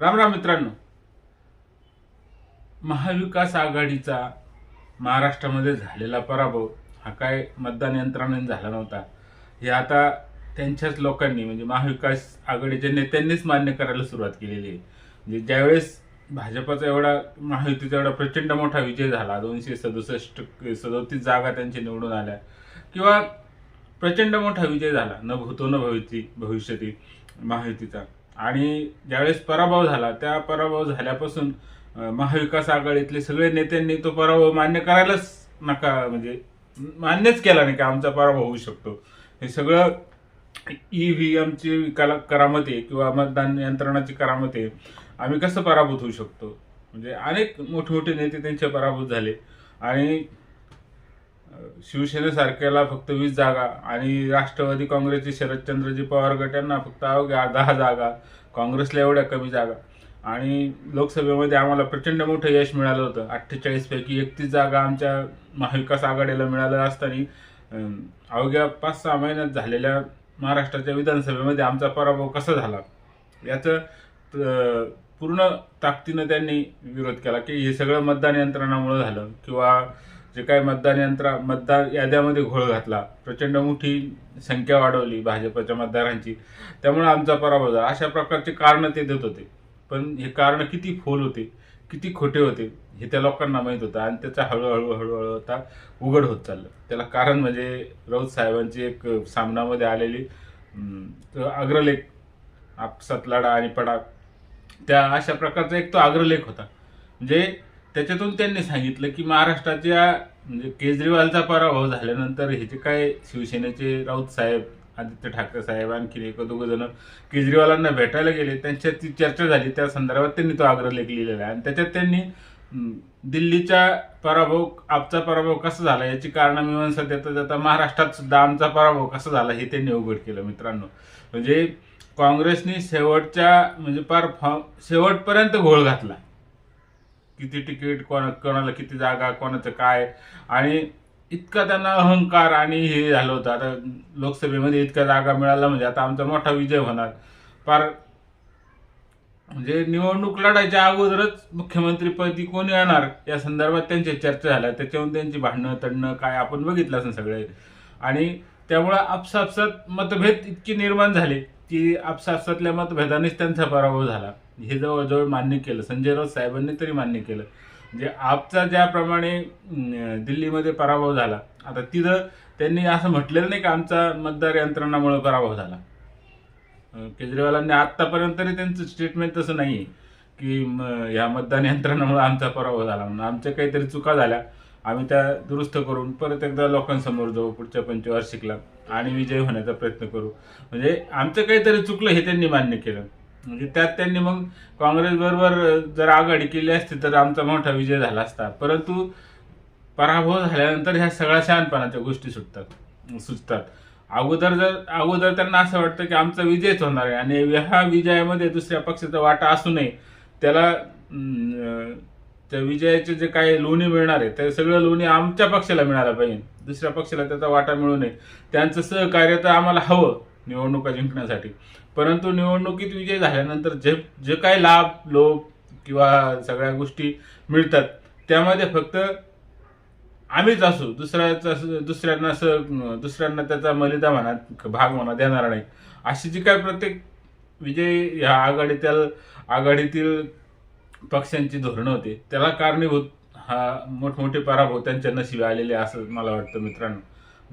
राम राम मित्रांनो. महाविकास आघाडीचा महाराष्ट्रामध्ये झालेला पराभव हा काय मतदान यंत्रणाने झाला नव्हता. हे आता त्यांच्याच लोकांनी म्हणजे महाविकास आघाडीच्या नेत्यांनीच मान्य करायला सुरुवात केलेली आहे. म्हणजे ज्यावेळेस भाजपचा एवढा महायुतीचा एवढा प्रचंड मोठा विजय झाला दोनशे सदुसष्ट सदोतीस जागा त्यांची निवडून आल्या किंवा प्रचंड मोठा विजय झाला न भूतो न भविती भविष्यती महायुतीचा. आणि ज्यावेळेस पराभव झाला त्या पराभव झाल्यापासून महाविकास आघाडीतले सगळे नेत्यांनी तो पराभव मान्य करायलाच नका म्हणजे मान्यच केला नाही की आमचा पराभव होऊ शकतो. हे सगळं ई व्ही एमची कला करामत आहे किंवा मतदान यंत्रणाची करामत आहे. आम्ही कसं पराभूत होऊ शकतो? म्हणजे अनेक मोठमोठे नेते त्यांचे पराभूत झाले. आणि शिवसेनेसारख्याला फक्त वीस जागा आणि राष्ट्रवादी काँग्रेसचे शरदचंद्रजी पवार गट यांना फक्त अवघ्या दहा जागा काँग्रेसला एवढ्या कमी जागा. आणि लोकसभेमध्ये आम्हाला प्रचंड मोठं यश मिळालं होतं. अठ्ठेचाळीसपैकी एकतीस जागा आमच्या महाविकास आघाडीला मिळालं असताना अवघ्या पाच सहा महिन्यात झालेल्या महाराष्ट्राच्या विधानसभेमध्ये आमचा पराभव कसा झाला? याचं पूर्ण ताकदीनं त्यांनी विरोध केला की हे सगळं मतदान यंत्रणामुळे झालं किंवा जे काय मतदान यंत्रा मतदार याद्यामध्ये घोळ घातला. प्रचंड मोठी संख्या वाढवली भाजपच्या मतदारांची. त्यामुळे आमचा पराभव झाला. अशा प्रकारचे कारणं ते देत होते. पण हे कारण किती फोल होते किती खोटे होते हे त्या लोकांना माहीत होतं. आणि त्याचा हळूहळू हळूहळू आता उघड होत चाललं. त्याला कारण म्हणजे राऊत साहेबांची एक सामनामध्ये आलेली तो अग्रलेख आपसात लढा आणि पडा त्या अशा प्रकारचा एक तो अग्रलेख होता. म्हणजे त्याच्यातून त्यांनी सांगितलं की महाराष्ट्राच्या म्हणजे केजरीवालचा पराभव झाल्यानंतर हे जे काय शिवसेनेचे राऊत साहेब आदित्य ठाकरे साहेब आणखी एक दोघं जण केजरीवालांना भेटायला गेले. त्यांच्यात ती चर्चा झाली त्या संदर्भात त्यांनी तो आग्रलेख लिहिलेला आहे. आणि त्याच्यात त्यांनी दिल्लीचा पराभव आपचा पराभव कसा झाला याची कारणामीमांसा देता जाता महाराष्ट्रात सुद्धा आमचा पराभव कसा झाला हे त्यांनी उघड केलं मित्रांनो. म्हणजे काँग्रेसने शेवटच्या म्हणजे पार फॉ- शेवटपर्यंत घोळ घातला. किती तिकीट कोणा कोणाला किती जागा कोणाचं काय? आणि इतका त्यांना अहंकार आणि हे झालं होतं. आता लोकसभेमध्ये इतक्या जागा मिळाल्या म्हणजे आता आमचा मोठा विजय होणार. फार म्हणजे निवडणूक लढायच्या अगोदरच मुख्यमंत्रीपदी कोण येणार? या संदर्भात त्यांच्या चर्चा झाल्या. त्याच्यावरून त्यांची भांडणं तडणं काय आपण बघितलं असं सगळे. आणि त्यामुळं आपसापसात मतभेद इतकी निर्माण झाले की आपसापसातल्या मतभेदानेच त्यांचा पराभव झाला. हे जवळजवळ मान्य केलं. संजय राऊत साहेबांनी तरी मान्य केलं. म्हणजे आपचा ज्याप्रमाणे दिल्लीमध्ये पराभव झाला आता तिथं त्यांनी असं म्हटलेलं नाही का आमचा मतदार यंत्रणामुळे पराभव झाला. केजरीवालांनी आत्तापर्यंत तरी त्यांचं स्टेटमेंट तसं नाही आहे की ह्या मतदान यंत्रणामुळे आमचा पराभव झाला म्हणून. आमच्या काहीतरी चुका झाल्या आम्ही त्या दुरुस्त करून परत एकदा लोकांसमोर जाऊ पुढच्या पंचवार्षिकला. आणि विजय होण्याचा प्रयत्न करू. म्हणजे आमचं काहीतरी चुकलं हे त्यांनी मान्य केलं. म्हणजे त्यात त्यांनी मग काँग्रेस बरोबर जर आघाडी केली असती तर आमचा मोठा विजय झाला असता. परंतु पराभव झाल्यानंतर ह्या सगळ्या शहाणपणाच्या गोष्टी सुटतात सुचतात. अगोदर जर अगोदर त्यांना असं वाटतं की आमचा विजयच होणार आहे आणि ह्या विजयामध्ये दुसऱ्या पक्षाचा वाटा असू नये. त्याला त्या विजयाचे जे काही लोणी मिळणार आहे ते सगळं लोणी आमच्या पक्षाला मिळालं पाहिजे. दुसऱ्या पक्षाला त्याचा वाटा मिळू नये. त्यांचं सहकार्य तर आम्हाला हवं निवडणुका जिंकण्यासाठी. परंतु निवडणुकीत विजय झाल्यानंतर जे जे काही लाभ लोभ किंवा सगळ्या गोष्टी मिळतात त्यामध्ये फक्त आम्हीच असू दुसऱ्याचा दुसऱ्यांना असं दुसऱ्यांना त्याचा मलिदा म्हणा भाग म्हणा देणार नाही. अशी जी काय प्रत्येक विजय ह्या आघाडीतील आघाडीतील पक्षांची धोरणं होती त्याला कारणीभूत हा मोठमोठे पराभव त्यांच्या नशिबी आलेले असं मला वाटतं मित्रांनो.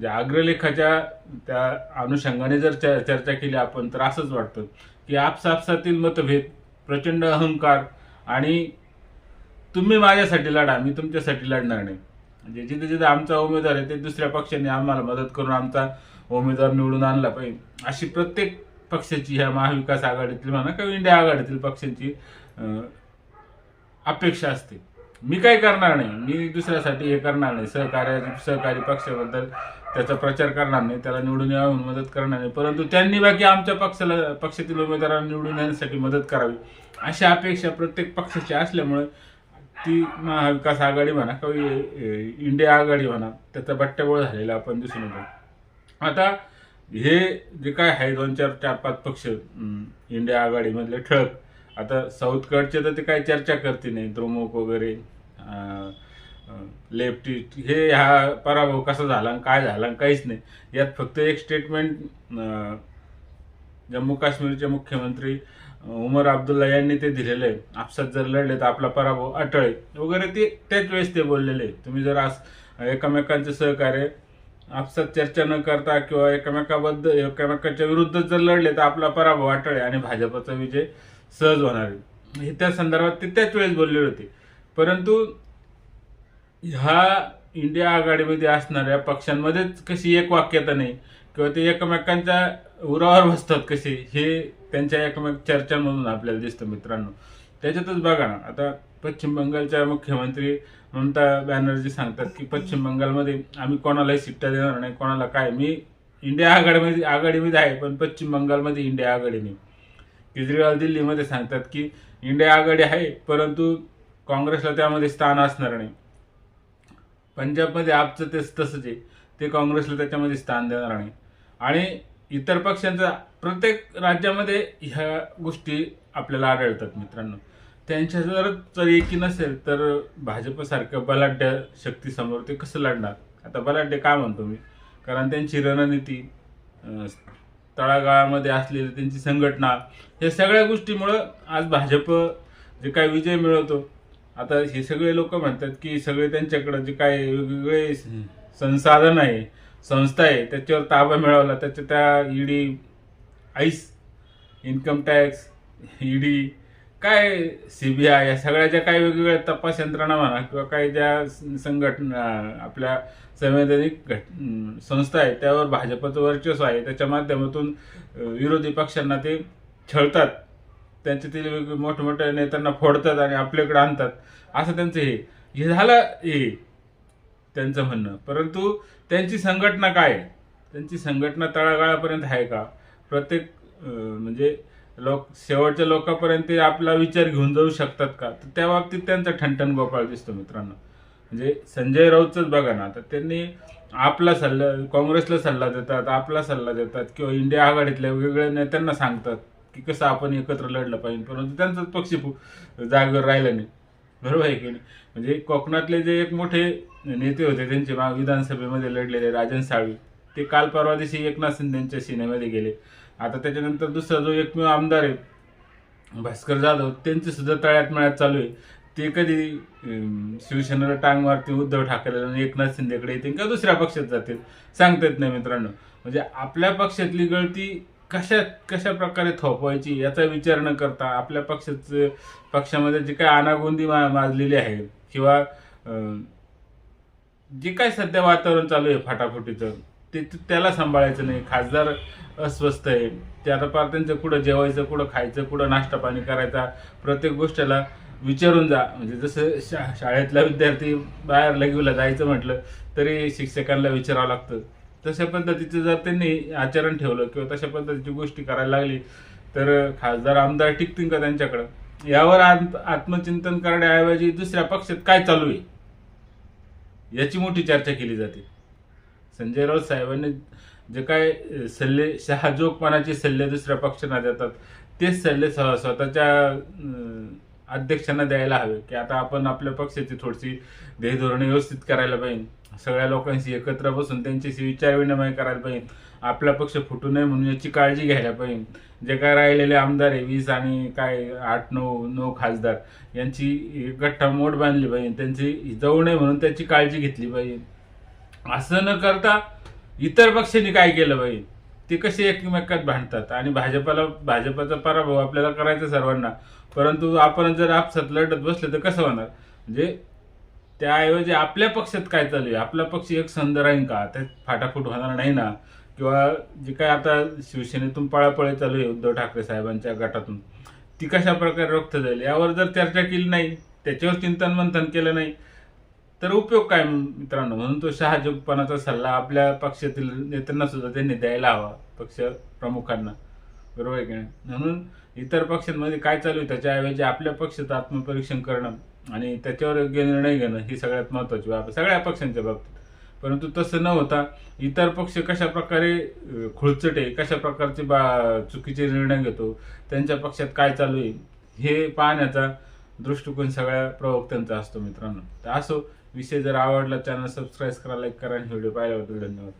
ज्या अग्रलेखाच्या त्या अनुषंगाने जर च- चर्चा केली आपण तर असंच वाटतं की आपसापसातील मतभेद प्रचंड अहंकार आणि तुम्ही माझ्यासाठी लढा मी तुमच्यासाठी लढणार नाही. म्हणजे जिथे जिथे आमचा उमेदवार आहे ते दुसऱ्या पक्षाने आम्हाला मदत करून आमचा उमेदवार निवडून आणला पाहिजे. अशी प्रत्येक पक्षाची ह्या महाविकास आघाडीतील म्हणा किंवा इंडिया आघाडीतील पक्षांची अपेक्षा असते. मी काय करणार नाही. मी दुसऱ्यासाठी हे करणार नाही. सहकार्य सहकारी पक्षाबद्दल त्याचा प्रचार करणार नाही. त्याला निवडून यावं मदत करणार नाही. परंतु त्यांनी बाकी आमच्या पक्षाला पक्षातील उमेदवारांना निवडून येण्यासाठी मदत करावी. अशा अपेक्षा प्रत्येक पक्षाची असल्यामुळे ती महाविकास आघाडी म्हणा किंवा इंडिया आघाडी म्हणा त्याचा बट्ट्याबोळ झालेला आपण दिसून येतो. आता हे जे काय आहे दोन चार चार पाच पक्ष इंडिया आघाडीमधले ठळक आता साऊथकडचे तर ते काही चर्चा करते नाही. द्रुमुक वगैरे अं, हे हा पराभव कसा झाला आणि काय झाला आणि काहीच नाही. यात फक्त एक स्टेटमेंट जम्मू काश्मीरचे मुख्यमंत्री उमर अब्दुल्ला यांनी ते दिलेलं आहे. आपसात जर लढले तर आपला पराभव अटळ आहे. वगैरे ते त्याच वेळेस ते बोललेले आहे. तुम्ही जर आज एकमेकांचे सहकार्य आपसात चर्चा न करता किंवा एकमेकाबद्दल एकमेकाच्या विरुद्ध जर लढले तर आपला पराभव अटळ आहे आणि भाजपचा विजय सहज होणार आहे. हे त्या संदर्भात ते त्याच वेळेस बोललेले होते. परंतु ह्या इंडिया आघाडीमध्ये असणाऱ्या पक्षांमध्येच कशी एक वाक्यता नाही किंवा ते एकमेकांच्या उरावर बसतात कसे हे त्यांच्या एकमेक चर्चांमधून आपल्याला दिसतं मित्रांनो. त्याच्यातच बघा ना आता पश्चिम बंगालच्या मुख्यमंत्री ममता बॅनर्जी सांगतात की पश्चिम बंगालमध्ये आम्ही कोणालाही शिट्ट्या देणार नाही कोणाला काय मी इंडिया आघाडीमध्ये आघाडीमध्ये आहे पण पश्चिम बंगालमध्ये इंडिया आघाडी नाही. केजरीवाल दिल्लीमध्ये सांगतात की इंडिया आघाडी आहे परंतु काँग्रेसला त्यामध्ये स्थान असणार नाही. पंजाबमध्ये आपचं तेच तसंच आहे. ते काँग्रेसला त्याच्यामध्ये स्थान देणार नाही. आणि इतर पक्षांचा प्रत्येक राज्यामध्ये ह्या गोष्टी आपल्याला आढळतात मित्रांनो. त्यांच्या जर जर एकी नसेल तर भाजपसारख्या बलाढ्य शक्तीसमोर ते कसं लढणार? आता बलाढ्य काय म्हणतो मी? कारण त्यांची रणनीती तळागाळामध्ये असलेली त्यांची संघटना या सगळ्या गोष्टीमुळं आज भाजप जे काय विजय मिळवतो आता हे सगळे लोक म्हणतात की सगळे त्यांच्याकडे जे काय वेगवेगळे संसाधन आहे संस्था आहे त्याच्यावर ताबा मिळवला त्याच्या त्या ईडी आईस इन्कम टॅक्स ईडी काय सीबीआय या सगळ्या ज्या काही वेगवेगळ्या तपास यंत्रणा म्हणा किंवा काही ज्या संघटना आपल्या संवैधानिक घट संस्था आहेत त्यावर भाजपचं वर्चस्व आहे त्याच्या माध्यमातून विरोधी पक्षांना ते छळतात. त्यांच्यातील वेगवेगळे मोठमोठ्या नेत्यांना फोडतात आणि आपल्याकडे आणतात. असं त्यांचं हे. हे झालं हे. त्यांचं म्हणणं. परंतु त्यांची संघटना काय आहे? त्यांची संघटना तळागाळापर्यंत आहे का? प्रत्येक म्हणजे लोक शेवटच्या लोकांपर्यंत ते आपला विचार घेऊन जाऊ शकतात का? तर त्या बाबतीत त्यांचा ठणठण गोपाळ दिसतो मित्रांनो. म्हणजे संजय राऊतच बघा ना तर त्यांनी आपला सल्ला काँग्रेसला सल्ला देतात आपला सल्ला देतात किंवा इंडिया आघाडीतल्या वेगवेगळ्या नेत्यांना सांगतात. की कसं आपण एकत्र लढलं पाहिजे. परंतु त्यांचाच पक्ष जागेवर राहिला नाही. बरोबर आहे की नाही? म्हणजे कोकणातले जे एक मोठे नेते होते त्यांचे मा- विधानसभेमध्ये लढलेले राजन साळवी ते काल परवा दिवशी एकनाथ शिंदेच्या सिनेमध्ये गेले. आता त्याच्यानंतर दुसरा जो एकमेव आमदार आहे भास्कर जाधव त्यांचे सुद्धा तळ्यात मळ्यात चालू आहे. ते कधी शिवसेनेला टांग मारते उद्धव ठाकरेला एकनाथ शिंदेकडे येतील किंवा दुसऱ्या पक्षात जातील? सांगता येत नाही मित्रांनो. म्हणजे आपल्या पक्षातली गळती कशा कशा प्रकारे थोपवायची याचा विचार न करता आपल्या पक्षाचं पक्षामध्ये जी काय अनागोंदी मा माजलेली आहे किंवा जे काय सध्या वातावरण चालू आहे फाटाफुटीचं ते ते- त्याला सांभाळायचं नाही. खासदार अस्वस्थ आहे. ते आता पार त्यांचं कुठं जेवायचं कुठं खायचं कुठं नाश्ता पाणी करायचा प्रत्येक गोष्टीला विचारून जा. म्हणजे जसं शा शाळेतला विद्यार्थी बाहेर लगीला जायचं म्हटलं तरी शिक्षकांना विचारावं लागतं. तशा पद्धतीचं जर त्यांनी आचरण ठेवलं किंवा तशा पद्धतीची गोष्टी करायला लागली तर खासदार आमदार टिकतील का त्यांच्याकडं? यावर आत्मचिंतन करण्याऐवजी दुसऱ्या पक्षात काय चालू आहे? याची मोठी चर्चा केली जाते. संजय राऊत साहेबांनी जे काय सल्ले शहाजोगपणाचे सल्ले दुसऱ्या पक्षांना देतात तेच सल्ले स्वतःच्या अध्यक्षांना द्यायला हवे की आता आपण आपल्या पक्षाची थोडीशी ध्येयधोरणे व्यवस्थित करायला पाहिजे. सगळ्या लोकांशी एकत्र बसून त्यांच्याशी विचार विनिमय करायला पाहिजे. आपला पक्ष फुटू नये म्हणून याची काळजी घ्यायला पाहिजे. जे काय राहिलेले आमदार आहे वीस आणि काय आठ नऊ नऊ खासदार यांची गठ्ठा मोठ बांधली पाहिजे. त्यांची जाऊ नये म्हणून त्याची काळजी घेतली पाहिजे. असं न करता इतर पक्षांनी काय केलं पाहिजे? ते कसे एकमेकात भांडतात? आणि भाजपाला भाजपाचा पराभव आपल्याला करायचा सर्वांना. परंतु आपण जर आपसात लढत बसले तर कसं होणार? म्हणजे त्याऐवजी आपल्या पक्षात काय चालू आहे? आपला पक्ष एक संद राहील का? त्यात फाटाफूट होणार नाही ना? किंवा जे काय आता शिवसेनेतून पळापळी चालू आहे उद्धव ठाकरे साहेबांच्या गटातून. ती कशा प्रकारे रोखता जाईल? यावर जर चर्चा केली नाही त्याच्यावर चिंतन मंथन केलं नाही तर उपयोग काय मित्रांनो? म्हणून तो शहाजोगपणाचा सल्ला आपल्या पक्षातील नेत्यांना सुद्धा त्यांनी द्यायला हवा पक्ष प्रमुखांना. बरोबर आहे की नाही? म्हणून इतर पक्षांमध्ये काय चालू आहे? त्याच्याऐवजी आपल्या पक्षाचं आत्मपरीक्षण करणं. आणि त्याच्यावर योग्य निर्णय घेणं ही सगळ्यात महत्वाची बाब सगळ्या पक्षांच्या बाबतीत. परंतु तसं न होता इतर पक्ष कशा प्रकारे खुळचटे कशा प्रकारचे बा चुकीचे निर्णय घेतो त्यांच्या पक्षात काय चालू आहे हे पाहण्याचा दृष्टिकोन सगळ्या प्रवक्त्यांचा असतो मित्रांनो. तर असो विषय जर आवडला चॅनल सबस्क्राईब करा लाईक करा आणि व्हिडिओ पाहिल्याबद्दल धन्यवाद.